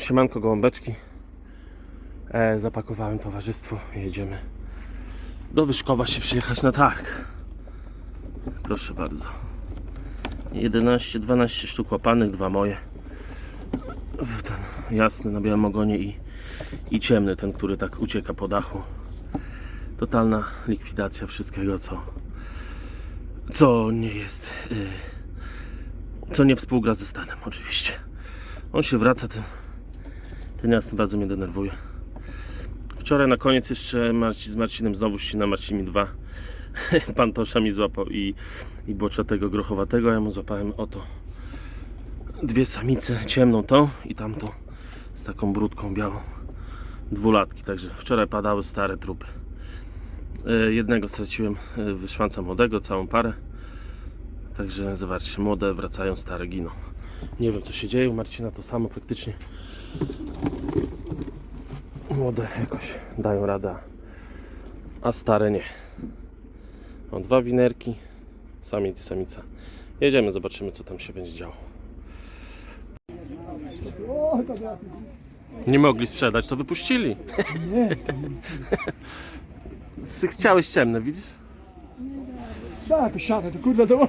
Siemanko gołąbeczki. E, zapakowałem towarzystwo jedziemy do Wyszkowa się przyjechać na targ. Proszę bardzo. 11-12 sztuk łapanych, dwa moje. Ten jasny na białym ogonie i, i ciemny, ten, który tak ucieka po dachu. Totalna likwidacja wszystkiego, co, co nie jest, y, co nie współgra ze stadem, oczywiście. On się wraca, ten, ten jasny bardzo mnie denerwuje. Wczoraj na koniec jeszcze z Marcinem znowu ścina Marcin mi dwa. Pan Tosza mi złapał i, i boczatego grochowatego, ja mu złapałem oto dwie samice, ciemną tą i tamtą z taką brudką białą. Dwulatki, także wczoraj padały stare trupy. E, Jednego straciłem e, wyszwanca młodego, całą parę. Także zobaczcie, młode wracają, stare giną. Nie wiem co się dzieje, u Marcina to samo praktycznie. Młode jakoś dają radę, a stare nie. Mam dwa winerki, samiec i samica. Jedziemy, zobaczymy co tam się będzie działo. Nie mogli sprzedać, to wypuścili. Ty Chciałeś ciemne, widzisz? Tak, siatę, to kurwa to.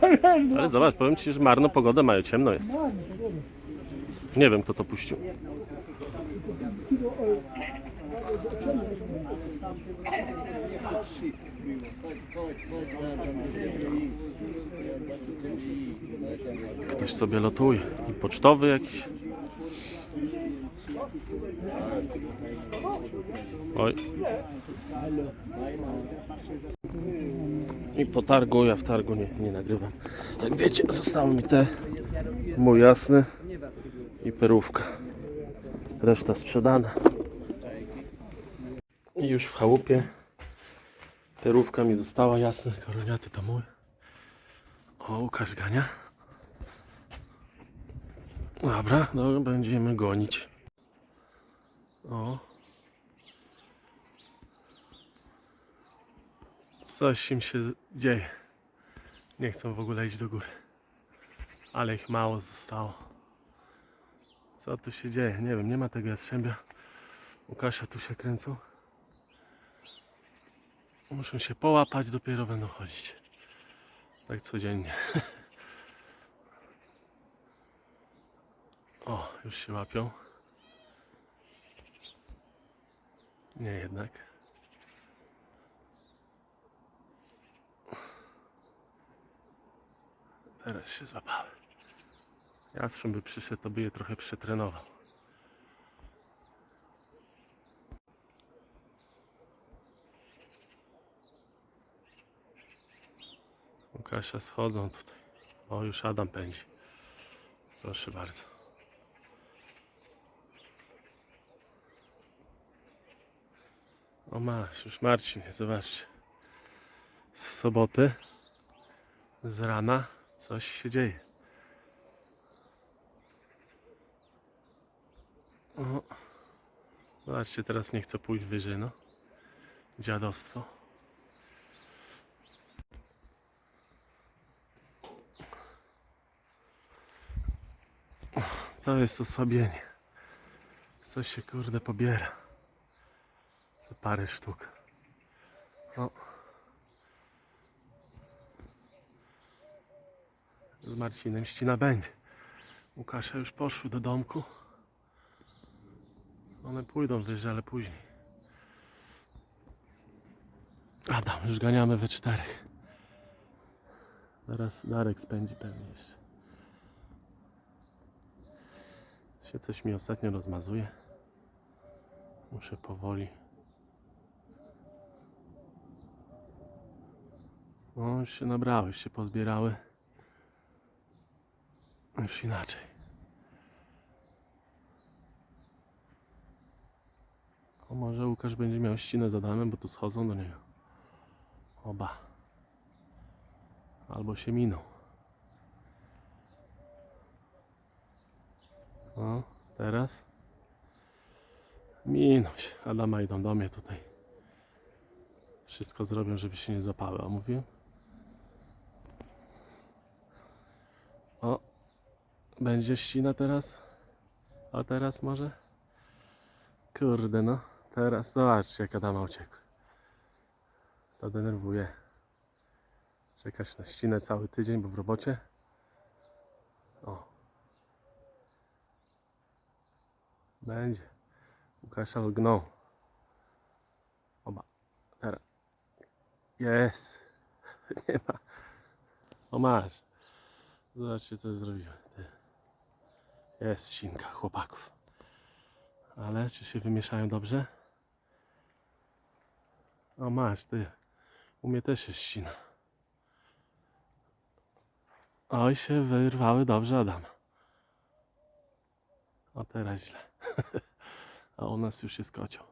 Ale zobacz, powiem ci, że marno pogodę mają, ciemno jest. Nie wiem kto to puścił. Ktoś sobie lotuje. I pocztowy jakiś. Oj. I po targu, ja w targu nie, nie nagrywam. Jak wiecie, zostały mi te mój jasny i perówka. Reszta sprzedana. I już w chałupie. Perówka mi została, jasne, koroniaty to mój. O, Łukasz gania. Dobra, no będziemy gonić. O. Coś im się dzieje. Nie chcą w ogóle iść do góry. Ale ich mało zostało. Co tu się dzieje? Nie wiem, nie ma tego jastrzębia. Łukasza tu się kręcą. Muszą się połapać, dopiero będą chodzić. Tak codziennie. O, już się łapią. Nie jednak. Teraz się złapały. Jastrząb by przyszedł, to by je trochę przetrenował. Łukasia schodzą tutaj. O, już Adam pędzi. Proszę bardzo. O masz, już Marcin, zobaczcie. Z soboty, z rana coś się dzieje. O, zobaczcie, teraz nie chcę pójść wyżej, no. Dziadostwo. To jest osłabienie. Coś się kurde pobiera. Te parę sztuk. O. Z Marcinem ścina będzie. Łukasza już poszły do domku. One pójdą wyżej, ale później. Adam, już ganiamy we czterech. Zaraz Darek spędzi pewnie jeszcze. Się coś mi ostatnio rozmazuje. Muszę powoli. No, już się nabrały, już się pozbierały. Już inaczej. O, może Łukasz będzie miał ścinę za Adamem, bo tu schodzą do niego. Oba. Albo się miną. No, teraz. Miną się. Adama idą do mnie tutaj. Wszystko zrobią, żeby się nie złapały. A mówiłem? O, będzie ścina teraz? A teraz może? Kurde no, teraz zobaczcie jak Adama uciekł. To denerwuje. Czekać na ścinę cały tydzień, bo w robocie. O. Będzie. Łukasza lgnął. Oba. Teraz. Jest. Nie ma. O masz. Zobaczcie co zrobiłem. Ty. Jest ścinka chłopaków. Ale czy się wymieszają dobrze? O masz, ty. U mnie też jest ścina. Oj, się wyrwały dobrze, Adam. O, teraz źle. A u nas już jest kocioł.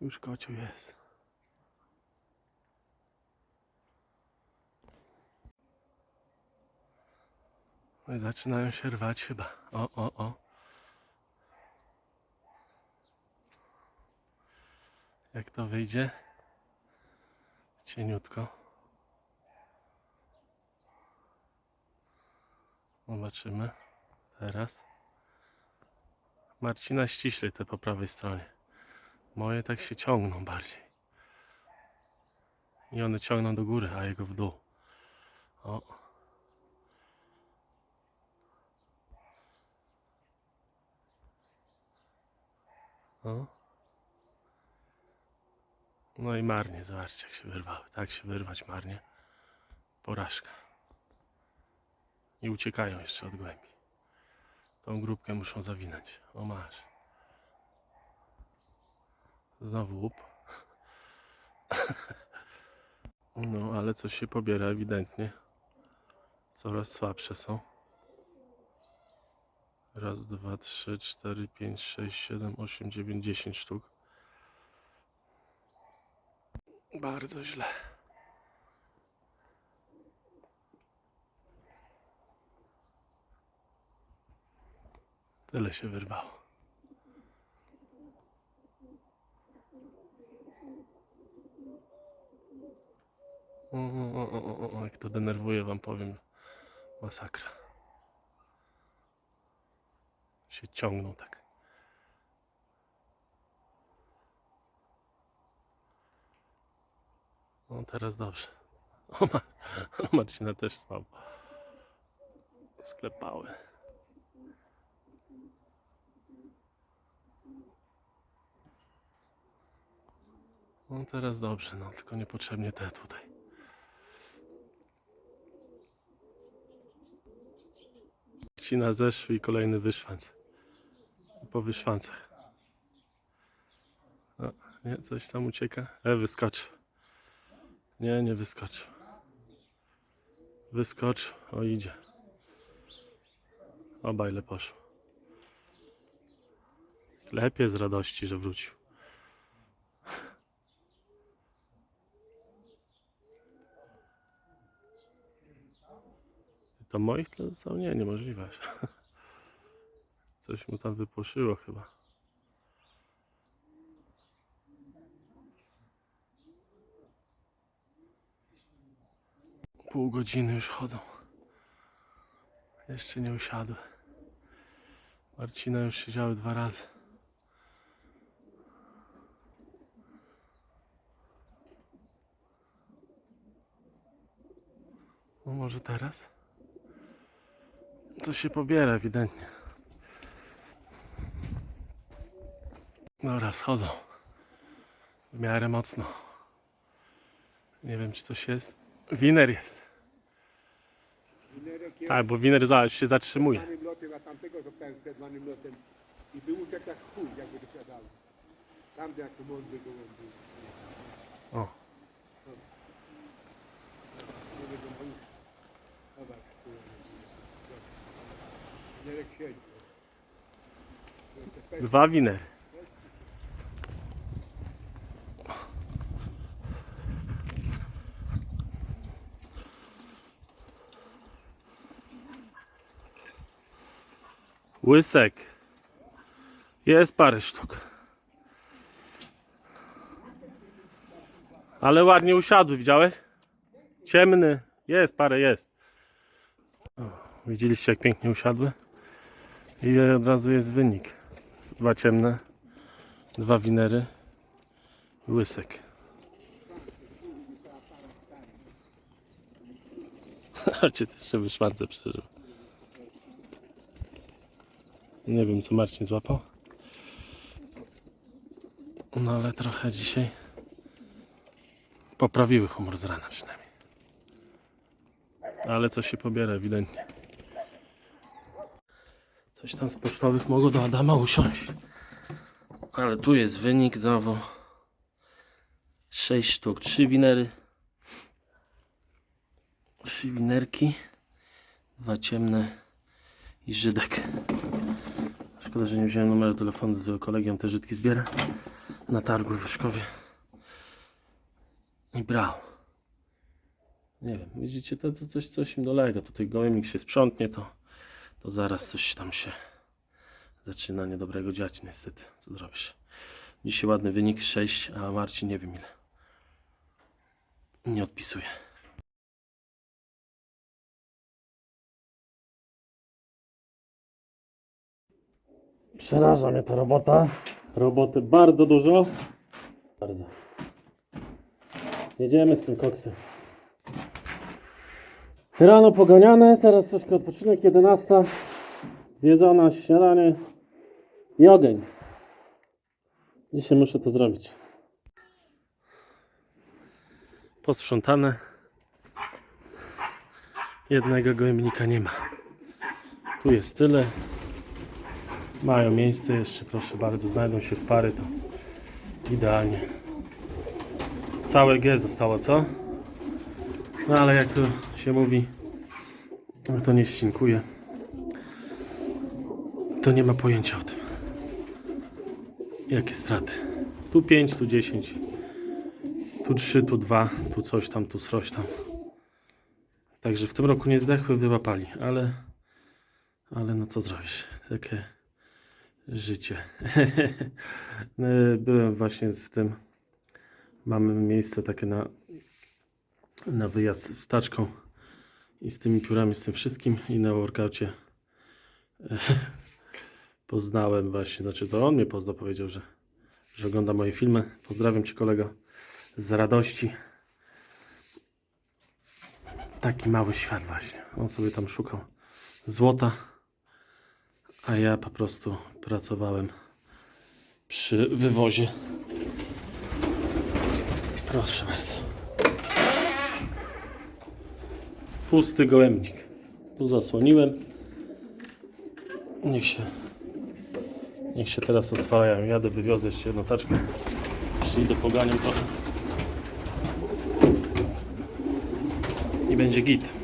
Już kocioł jest. Zaczynają się rwać chyba. O, o, o. Jak to wyjdzie? Cieniutko. Zobaczymy. Teraz. Marcina ściślej te po prawej stronie. Moje tak się ciągną bardziej. I one ciągną do góry, a jego w dół. O. O. No i marnie, zobaczcie jak się wyrwały. Tak się wyrwać marnie. Porażka. I uciekają jeszcze od głębi. Tą grupkę muszą zawinąć. O masz. Znowu łup. No, ale coś się pobiera ewidentnie. Coraz słabsze są. Raz, dwa, trzy, cztery, pięć, sześć, siedem, osiem, dziewięć, dziesięć sztuk. Bardzo źle. Tyle się wyrwało. O, o, o, o, o, jak to denerwuje, wam powiem. Masakra. Się ciągną tak. O, teraz dobrze. O, ma, o Marcina też słabo. Sklepały. No teraz dobrze, no tylko niepotrzebnie te tutaj. Cina zeszły i kolejny wyszwanc. Po wyszwancach. O, nie, coś tam ucieka. E, wyskoczył. Nie, nie wyskoczył. Wyskoczył. O, idzie. Oba ile poszło. Klepie z radości, że wrócił. To moich tyle zostało? Nie, niemożliwe. Coś mu tam wypłoszyło chyba. Pół godziny już chodzą. Jeszcze nie usiadły. Marcina już siedziały dwa razy. No może teraz? To się pobiera ewidentnie. Dobra, schodzą. W miarę mocno. Nie wiem, czy coś jest. Winer jest. Tak, bo winer za, się zatrzymuje. lotem, a tamtego zostałem przed zwanym lotem. I był uciekł jak chuj, jakby jak to mądry. O, Nie wiem, on... Zobacz, tu. Winerek siedzi. To jest efekt. dwa winery. Łysek. Jest parę sztuk. Ale ładnie usiadły, widziałeś? Ciemny. Jest, parę jest. Widzieliście jak pięknie usiadły? I od razu jest wynik. Dwa ciemne Dwa winery. Łysek. Ojciec jeszcze wyszwance przeżył. Nie wiem co Marcin złapał. No ale trochę dzisiaj poprawiły humor z rana przynajmniej. Ale coś się pobiera ewidentnie. Coś tam z pocztowych mogło do Adama usiąść. Ale tu jest wynik znowu. 6 sztuk, 3 winery. 3 winerki. Dwa ciemne i Żydek. Szkoda, że nie wziąłem numeru telefonu do kolegi, on te Żydki zbiera. Na targu w Wyszkowie. I brał. Nie wiem, widzicie, to, to coś, coś im dolega. Tutaj gołębnik się sprzątnie, to, to zaraz coś tam się zaczyna niedobrego dziać niestety. Co zrobisz? Dzisiaj ładny wynik 6, a Marcin nie wiem ile. Nie odpisuje. Przeraża mnie ta robota. Roboty bardzo dużo. Bardzo. Jedziemy z tym koksem. Rano poganiane, teraz troszkę odpoczynek, 11. Zjedzona, śniadanie i ogień. Dzisiaj muszę to zrobić. Posprzątane. Jednego gołębnika nie ma. Tu jest tyle. Mają miejsce jeszcze, proszę bardzo, znajdą się w pary, to idealnie. Całe G zostało, co? No ale jak to się mówi, no to nie ścinkuje. To nie ma pojęcia o tym. Jakie straty. Tu 5, tu 10. Tu 3, tu 2, tu coś tam, tu coś tam. Także w tym roku nie zdechły, wyłapali, ale ale no co zrobisz? Takie życie. Byłem właśnie z tym. Mamy miejsce takie na, na wyjazd z taczką i z tymi piórami, z tym wszystkim i na workaucie poznałem właśnie, znaczy to on mnie poznał, powiedział, że, że ogląda moje filmy. Pozdrawiam Cię kolego z radości. Taki mały świat właśnie. On sobie tam szukał złota, a ja po prostu pracowałem przy wywozie. Proszę bardzo. Pusty gołębnik. Tu zasłoniłem. Niech się niech się teraz oswajają. Jadę, wywiozę jeszcze jedną taczkę. Przyjdę poganiam trochę. I będzie git.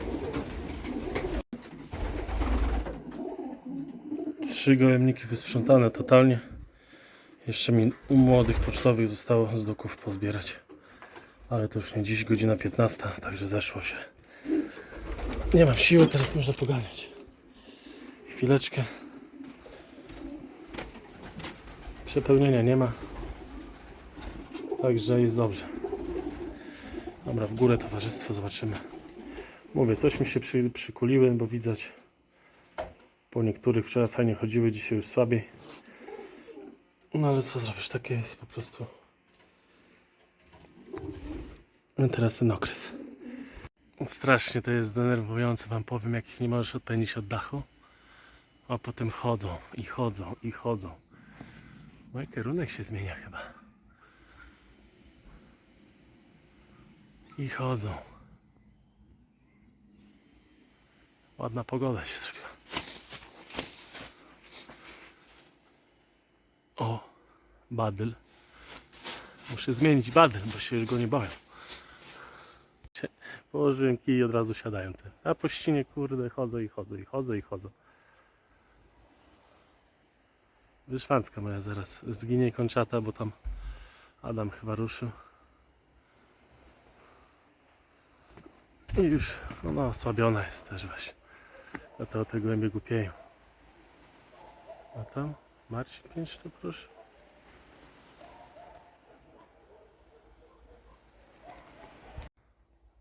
Trzy gołębniki wysprzątane totalnie. Jeszcze mi u młodych pocztowych zostało z doków pozbierać. Ale to już nie dziś, godzina 15, także zeszło się. Nie mam siły, teraz można poganiać. Chwileczkę. Przepełnienia nie ma. Także jest dobrze. Dobra, w górę towarzystwo zobaczymy. Mówię, coś mi się przy, przykuliły, bo widać po niektórych wczoraj fajnie chodziły, dzisiaj już słabiej. No ale co zrobisz, takie jest po prostu. No teraz ten okres. Strasznie to jest denerwujące, wam powiem, jak nie możesz odpędzić od dachu. A potem chodzą i chodzą i chodzą. Mój kierunek się zmienia chyba. I chodzą. Ładna pogoda się zrobiła. O, badyl. Muszę zmienić badyl, bo się już go nie. Cie- Położyłem kij i od razu siadają te. A po ścinie, kurde, chodzą i chodzą i chodzą i chodzą. Wyszwanska moja zaraz zginie kończata, bo tam Adam chyba ruszył. I już, no, no osłabiona jest też właśnie. Dlatego te głębie głupieją. A tam Marcin 5 sztuk proszę.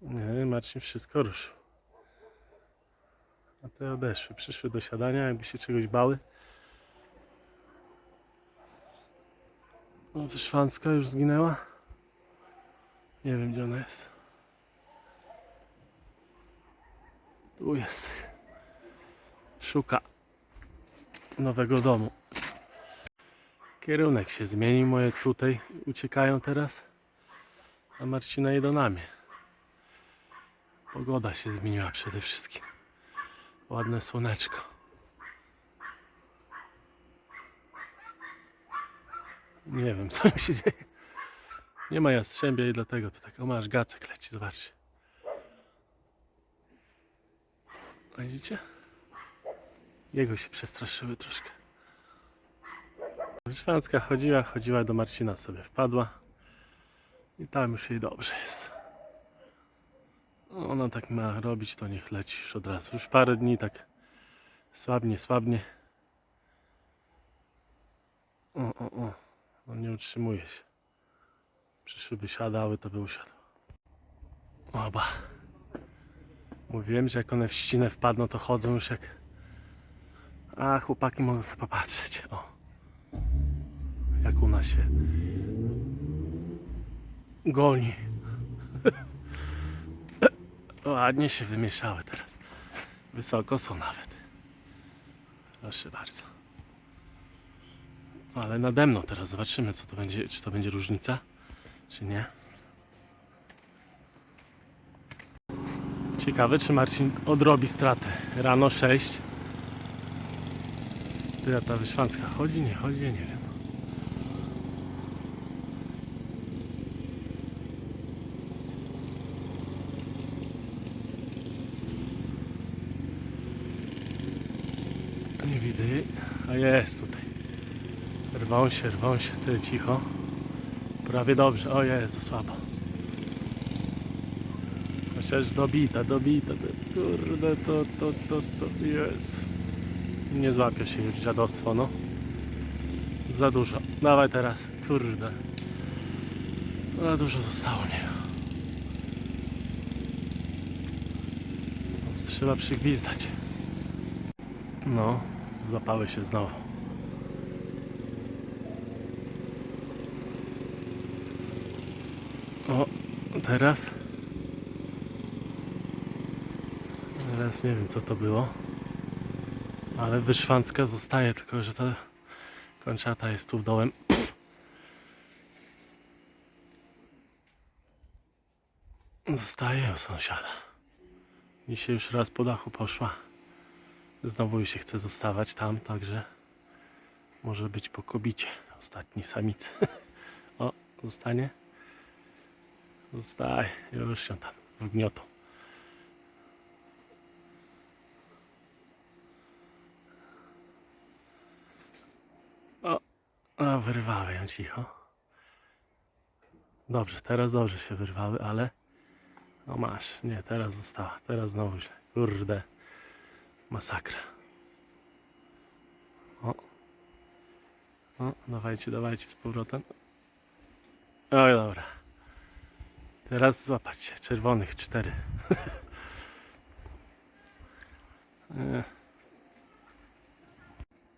Nie, Marcin wszystko ruszył. A te odeszły, przyszły do siadania, jakby się czegoś bały. No, wyszwanska już zginęła. Nie wiem, gdzie ona jest. Tu jest. Szuka nowego domu. Kierunek się zmienił. Moje tutaj uciekają teraz. A Marcina jedą na mnie. Pogoda się zmieniła przede wszystkim. Ładne słoneczko. Nie wiem, co mi się dzieje. Nie ma jastrzębia i dlatego to tak. O, masz gacek leci, zobaczcie. Widzicie? Jego się przestraszyły troszkę. Szwanska chodziła, chodziła do Marcina sobie wpadła. I tam już jej dobrze jest. No, Ona tak ma robić, to niech leci już od razu. Już parę dni tak słabnie, słabnie. O, o, o. On nie utrzymuje się. Przyszłyby siadały, to by usiadł. Oba. Mówiłem, że jak one w ścinę wpadną, to chodzą już jak... A, chłopaki mogą sobie popatrzeć. O. Jak u nas się goni. Ładnie się wymieszały teraz. Wysoko są nawet. Proszę bardzo. Ale nade mną teraz zobaczymy co to będzie, czy to będzie różnica, czy nie. Ciekawe czy Marcin odrobi stratę. Rano 6. Tyle ta wyszwanska chodzi, nie chodzi, nie wiem. Nie widzę jej, a jest tutaj. Rwą się, rwą się, ty cicho. Prawie dobrze, o jest, słabo. Chociaż dobita, dobita, to, kurde, to, to, to, to jest. Nie złapie się już dziadostwo, no. Za dużo. Dawaj teraz, kurde. Za dużo zostało niego. Trzeba przygwizdać. No, złapały się znowu. O, teraz. Teraz nie wiem co to było. Ale wyszwanska zostaje, tylko że ta kończata jest tu dołem. Zostaje u sąsiada. Dzisiaj już raz po dachu poszła. Znowu się chce zostawać tam, także może być po kobicie. Ostatni samicy. o, zostanie. Zostaje. Już się tam wgniotą. O, o, wyrwały ją cicho. Dobrze, teraz dobrze się wyrwały, ale no masz, nie, teraz została, teraz znowu źle. Kurde, masakra. O, o, dawajcie, dawajcie z powrotem. Oj, dobra. Teraz złapać się, czerwonych cztery.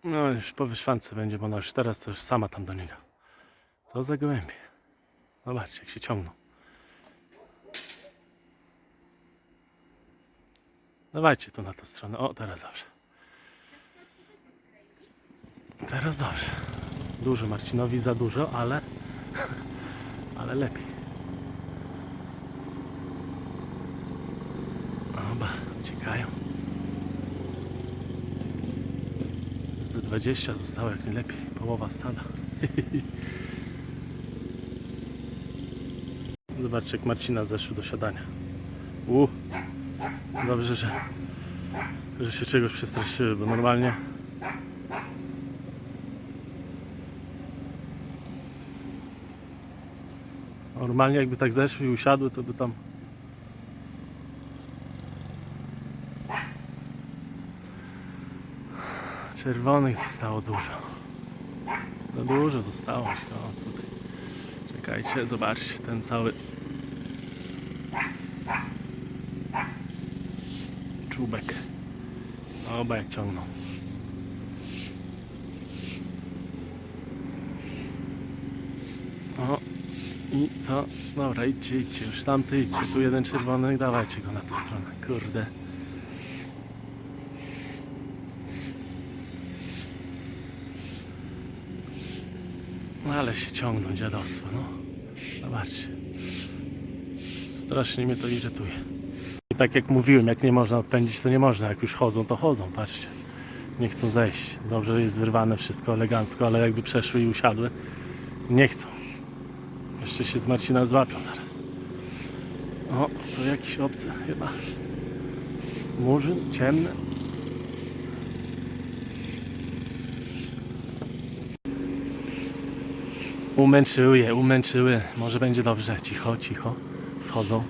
No już po wyszwance będzie, bo ona już teraz już sama tam do niego. Co za gołębie. Zobaczcie jak się ciągną. Dawajcie tu na tę stronę. O, teraz dobrze. Teraz dobrze. Dużo Marcinowi, za dużo, ale ale lepiej. Oba, uciekają. Z 20 zostało jak najlepiej. Połowa stada. Zobaczcie jak Marcina zeszły do siadania. U. Dobrze, że, że się czegoś przestraszyły, bo normalnie normalnie jakby tak zeszły i usiadły, to by tam czerwonych zostało dużo. No dużo zostało. O, tutaj. Czekajcie, zobaczcie ten cały czubek. Oba jak ciągną. O, i co? Dobra, idźcie, idźcie, już tamty idźcie. Tu jeden czerwony, dawajcie go na tę stronę. Kurde. No ale się ciągną dziadostwo, no. Zobaczcie. Strasznie mnie to irytuje. I tak jak mówiłem, jak nie można odpędzić, to nie można. Jak już chodzą, to chodzą, patrzcie. Nie chcą zejść. Dobrze jest wyrwane wszystko elegancko, ale jakby przeszły i usiadły, nie chcą. Jeszcze się z Marcina złapią. O, to jakiś obcy chyba. Murzyn, ciemny. Umęczyły je, umęczyły. Może będzie dobrze. Cicho, cicho. Schodzą.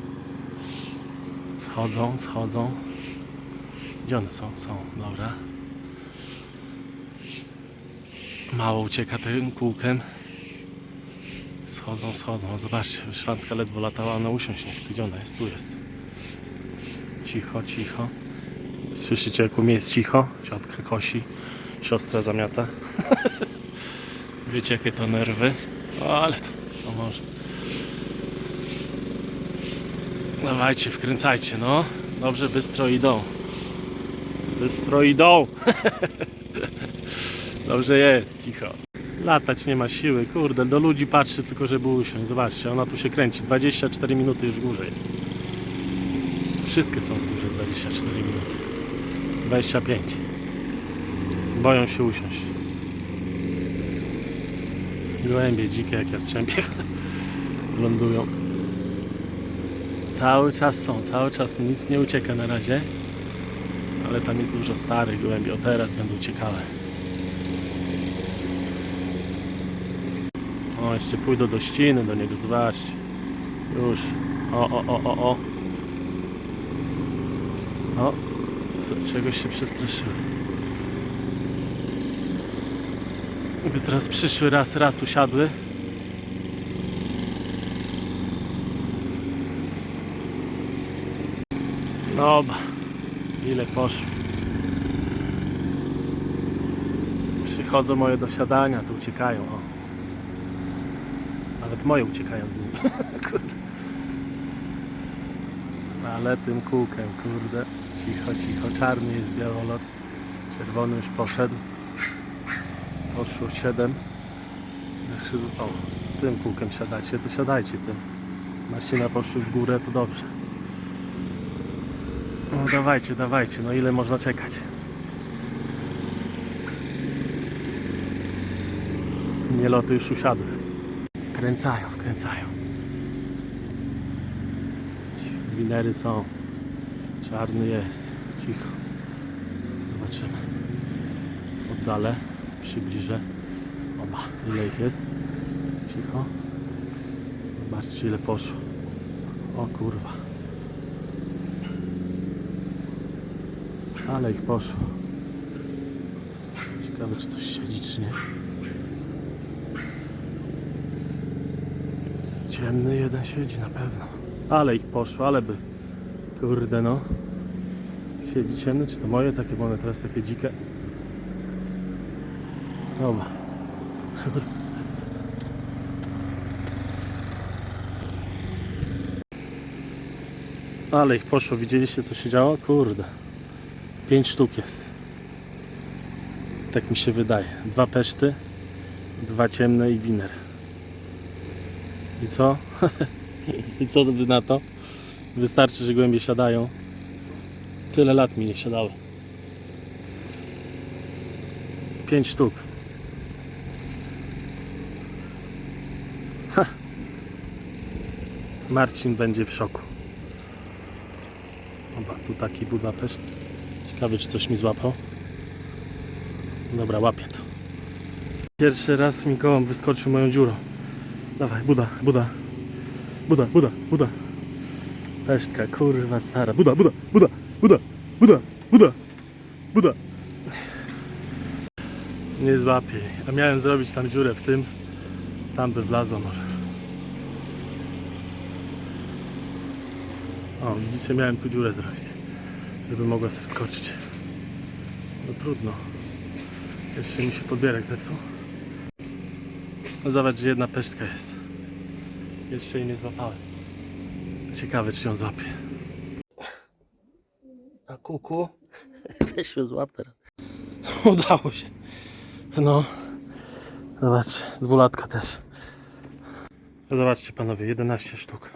Schodzą, schodzą. Gdzie one są? Są, dobra. Mało ucieka tym kółkiem. Schodzą, schodzą. Zobaczcie, szwanska ledwo latała, ona usiąść nie chce. Gdzie ona jest? Tu jest. Cicho, cicho. Słyszycie, jak u mnie jest cicho? Ciotka kosi, siostra zamiata. Wiecie, jakie to nerwy? O, ale to co może. Dawajcie, wkręcajcie, no. Dobrze, bystro idą. Bystro idą. Dobrze jest, cicho. Latać nie ma siły, kurde, do ludzi patrzy tylko, żeby usiąść. Zobaczcie, ona tu się kręci. 24 minuty już w górze jest. Wszystkie są w górze 24 minuty. 25. Boją się usiąść. Gołębie dzikie jak jastrzębie lądują. Cały czas są, cały czas nic nie ucieka na razie. Ale tam jest dużo starych gołębi. O teraz będą uciekały. O, jeszcze pójdą do ściny, do niego, zobaczcie. Już. O, o, o, o, o. O, czegoś się przestraszyły. By teraz przyszły raz, raz usiadły. Dobra, ile poszło. Przychodzą moje do siadania, to uciekają. O. Nawet moje uciekają z nimi. Ale tym kółkiem, kurde. Cicho, cicho. Czarny jest białolot. Czerwony już poszedł. Poszło 7. O, tym kółkiem siadacie, to siadajcie tym. Marcina poszły w górę, to dobrze. No dawajcie, dawajcie, no ile można czekać? Nieloty już usiadły. Wkręcają, wkręcają. Winery są. Czarny jest. Cicho. Zobaczymy. Oddalę. Przybliżę. Oba. Ile ich jest? Cicho. Zobaczcie ile poszło. O kurwa. Ale ich poszło. Ciekawe czy coś siedzi czy nie. Ciemny jeden siedzi na pewno. Ale ich poszło, ale by. Kurde no. Siedzi ciemny, czy to moje takie, bo one teraz takie dzikie. Dobra. Ale ich poszło, widzieliście co się działo? Kurde. Pięć sztuk jest. Tak mi się wydaje. Dwa peszty, dwa ciemne i winer. I co? I co wy na to? Wystarczy, że głębie siadają. Tyle lat mi nie siadały. Pięć sztuk. Ha. Marcin będzie w szoku. Oba, tu taki Budapeszt. Ciekawy, czy coś mi złapał. Dobra, łapię to. Pierwszy raz mi gołąb wyskoczył moją dziurą. Dawaj, Buda, Buda. Buda, Buda, Buda. Pesztka, kurwa stara. Buda, Buda, Buda, Buda, Buda, Buda, Buda. Nie złapię. A miałem zrobić tam dziurę w tym. Tam by wlazła może. O, widzicie, miałem tu dziurę zrobić. Żeby mogła sobie wskoczyć. No trudno. Jeszcze mi się podbierak zepsuł. No zobacz, że jedna pesztka jest. Jeszcze jej nie złapałem. Ciekawe, czy ją złapie. A kuku? Weź się złap teraz. Udało się. No. Zobacz, dwulatka też. Zobaczcie panowie, 11 sztuk.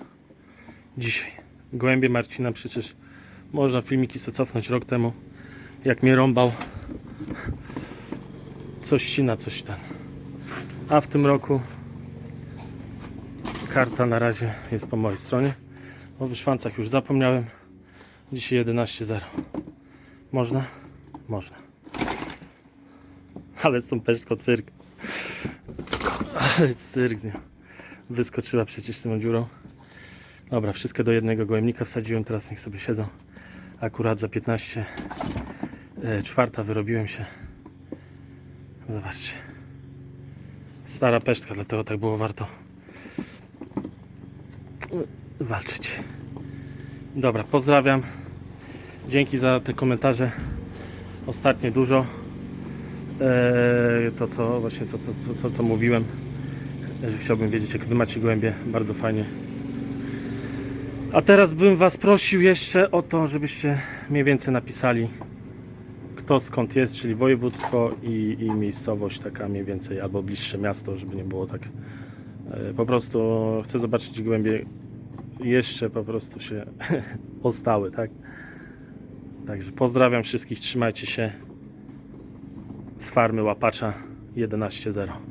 Dzisiaj. Głębie Marcina przecież można filmiki sobie cofnąć rok temu. Jak mnie rąbał. Coś ścina, coś ten. A w tym roku karta na razie jest po mojej stronie. O wyszwancach już zapomniałem. Dzisiaj 11.0. Można? Można. Ale z tą peszką cyrk. Ale cyrk z nią. Wyskoczyła przecież tą dziurą. Dobra, wszystkie do jednego gołębnika wsadziłem, teraz niech sobie siedzą. Akurat za 15 e, czwarta wyrobiłem się. Zobaczcie. Stara pesztka, dlatego tak było warto walczyć. Dobra, pozdrawiam. Dzięki za te komentarze. Ostatnio dużo. Eee, to co właśnie to, co, co, co, co mówiłem, że chciałbym wiedzieć jak wy macie głębie. Bardzo fajnie. A teraz bym was prosił jeszcze o to, żebyście mniej więcej napisali kto skąd jest, czyli województwo i, i miejscowość taka mniej więcej, albo bliższe miasto, żeby nie było tak. E, Po prostu chcę zobaczyć głębie jeszcze po prostu się ostały, tak? Także pozdrawiam wszystkich, trzymajcie się z farmy łapacza 11.0.